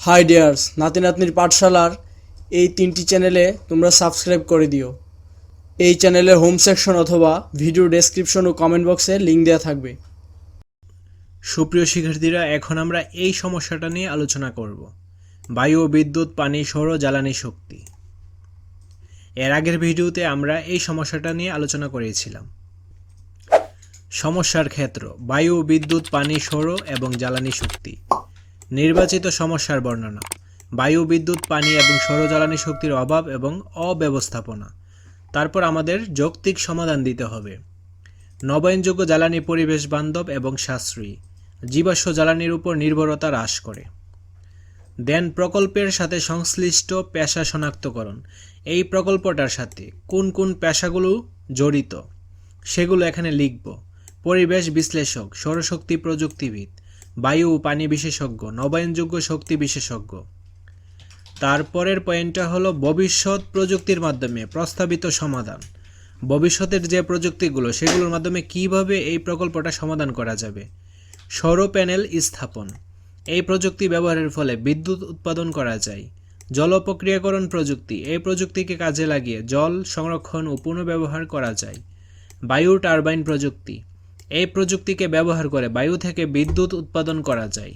High dears নাতি নাতনির পাঠশালার এই তিনটি চ্যানেলে তোমরা সাবস্ক্রাইব করে দিও। এই চ্যানেলের হোম সেকশন অথবা ভিডিও ডেসক্রিপশন ও কমেন্ট বক্সে লিঙ্ক দেওয়া থাকবে। সুপ্রিয় শিক্ষার্থীরা, এখন আমরা এই সমস্যাটা নিয়ে আলোচনা করব। বায়ু, বিদ্যুৎ, পানি সৌর জ্বালানি শক্তি। এর আগের ভিডিওতে আমরা এই সমস্যাটা নিয়ে আলোচনা করেছিলাম। সমস্যার ক্ষেত্র, বায়ু, বিদ্যুৎ, পানি সৌর এবং জ্বালানি শক্তি। নির্বাচিত সমস্যার বর্ণনা, বায়ু, বিদ্যুৎ, পানি এবং সৌরজ্বালানি শক্তির অভাব এবং অব্যবস্থাপনা। তারপর আমাদের যৌক্তিক সমাধান দিতে হবে। নবায়নযোগ্য জ্বালানি পরিবেশ বান্ধব এবং সাশ্রয়ী, জীবাশ্ম জ্বালানির উপর নির্ভরতা হ্রাস করে। দেন প্রকল্পের সাথে সংশ্লিষ্ট পেশা শনাক্তকরণ। এই প্রকল্পটার সাথে কোন কোন পেশাগুলো জড়িত, সেগুলো এখানে লিখব। পরিবেশ বিশ্লেষক, সৌরশক্তি প্রযুক্তিবিদ বায়ু ও পানি বিশেষজ্ঞ, নবায়নযোগ্য শক্তি বিশেষজ্ঞ। তারপরের পয়েন্টটা হলো ভবিষ্যৎ প্রযুক্তির মাধ্যমে প্রস্তাবিত সমাধান। ভবিষ্যতের যে প্রযুক্তিগুলো, সেগুলোর মাধ্যমে কীভাবে এই প্রকল্পটা সমাধান করা যাবে? সৌর প্যানেল স্থাপন। এই প্রযুক্তি ব্যবহারের ফলে বিদ্যুৎ উৎপাদন করা যায়। জল প্রক্রিয়াকরণ প্রযুক্তি। এই প্রযুক্তিকে কাজে লাগিয়ে জল সংরক্ষণ ও পুনর্ব্যবহার করা যায়। বায়ু টারবাইন প্রযুক্তি। এই প্রযুক্তিকে ব্যবহার করে বায়ু থেকে বিদ্যুৎ উৎপাদন করা যায়।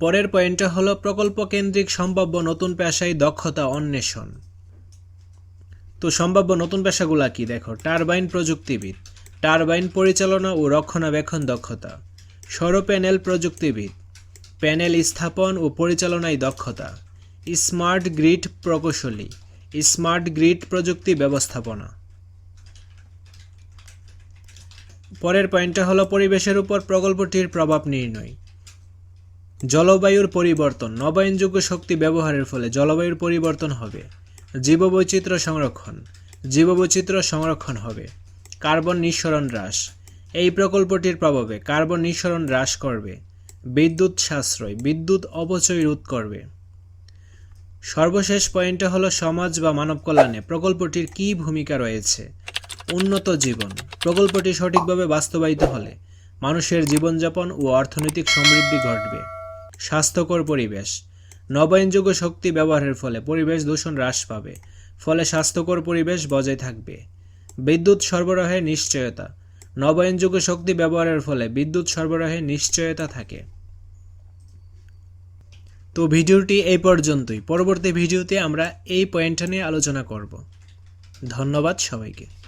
পরের পয়েন্টটা হলো প্রকল্প কেন্দ্রিক সম্ভাব্য নতুন পেশায় দক্ষতা অন্বেষণ। তো সম্ভাব্য নতুন পেশাগুলো কি? দেখো, টারবাইন প্রযুক্তিবিদ, টারবাইন পরিচালনা ও রক্ষণাবেক্ষণ দক্ষতা সৌর প্যানেল প্রযুক্তিবিদ, প্যানেল স্থাপন ও পরিচালনায় দক্ষতা, স্মার্ট গ্রিড প্রকৌশলী, স্মার্ট গ্রিড প্রযুক্তি ব্যবস্থাপনা। পরের পয়েন্টটা হলো পরিবেশের উপর প্রকল্পটির প্রভাব নির্ণয়। জলবায়ুর পরিবর্তন, নবায়নযোগ্য শক্তি ব্যবহারের ফলে জলবায়ুর পরিবর্তন হবে। জীববৈচিত্র্য সংরক্ষণ জীববৈচিত্র্য সংরক্ষণ হবে। কার্বন নিঃসরণ হ্রাস, এই প্রকল্পটির প্রভাবে কার্বন নিঃসরণ হ্রাস করবে। বিদ্যুৎ সাশ্রয়, বিদ্যুৎ অপচয় রোধ করবে। সর্বশেষ পয়েন্টটা হলো সমাজ বা মানব কল্যাণে প্রকল্পটির কী ভূমিকা রয়েছে? উন্নত জীবন। প্রকল্পটি সঠিকভাবে বাস্তবায়িত হলে মানুষের জীবনযাপন ও অর্থনৈতিক সমৃদ্ধি ঘটবে। স্বাস্থ্যকর পরিবেশ। নবায়নযোগ্য শক্তি ব্যবহারের ফলে পরিবেশ দূষণ হ্রাস পাবে। ফলে স্বাস্থ্যকর পরিবেশ বজায় থাকবে। বিদ্যুৎ সরবরাহে নিশ্চয়তা। নবায়নযোগ্য শক্তি ব্যবহারের ফলে বিদ্যুৎ সরবরাহে নিশ্চয়তা থাকে। তো ভিডিওটি এই পর্যন্তই। পরবর্তী ভিডিওতে আমরা এই পয়েন্টটা নিয়ে আলোচনা করব। ধন্যবাদ সবাইকে।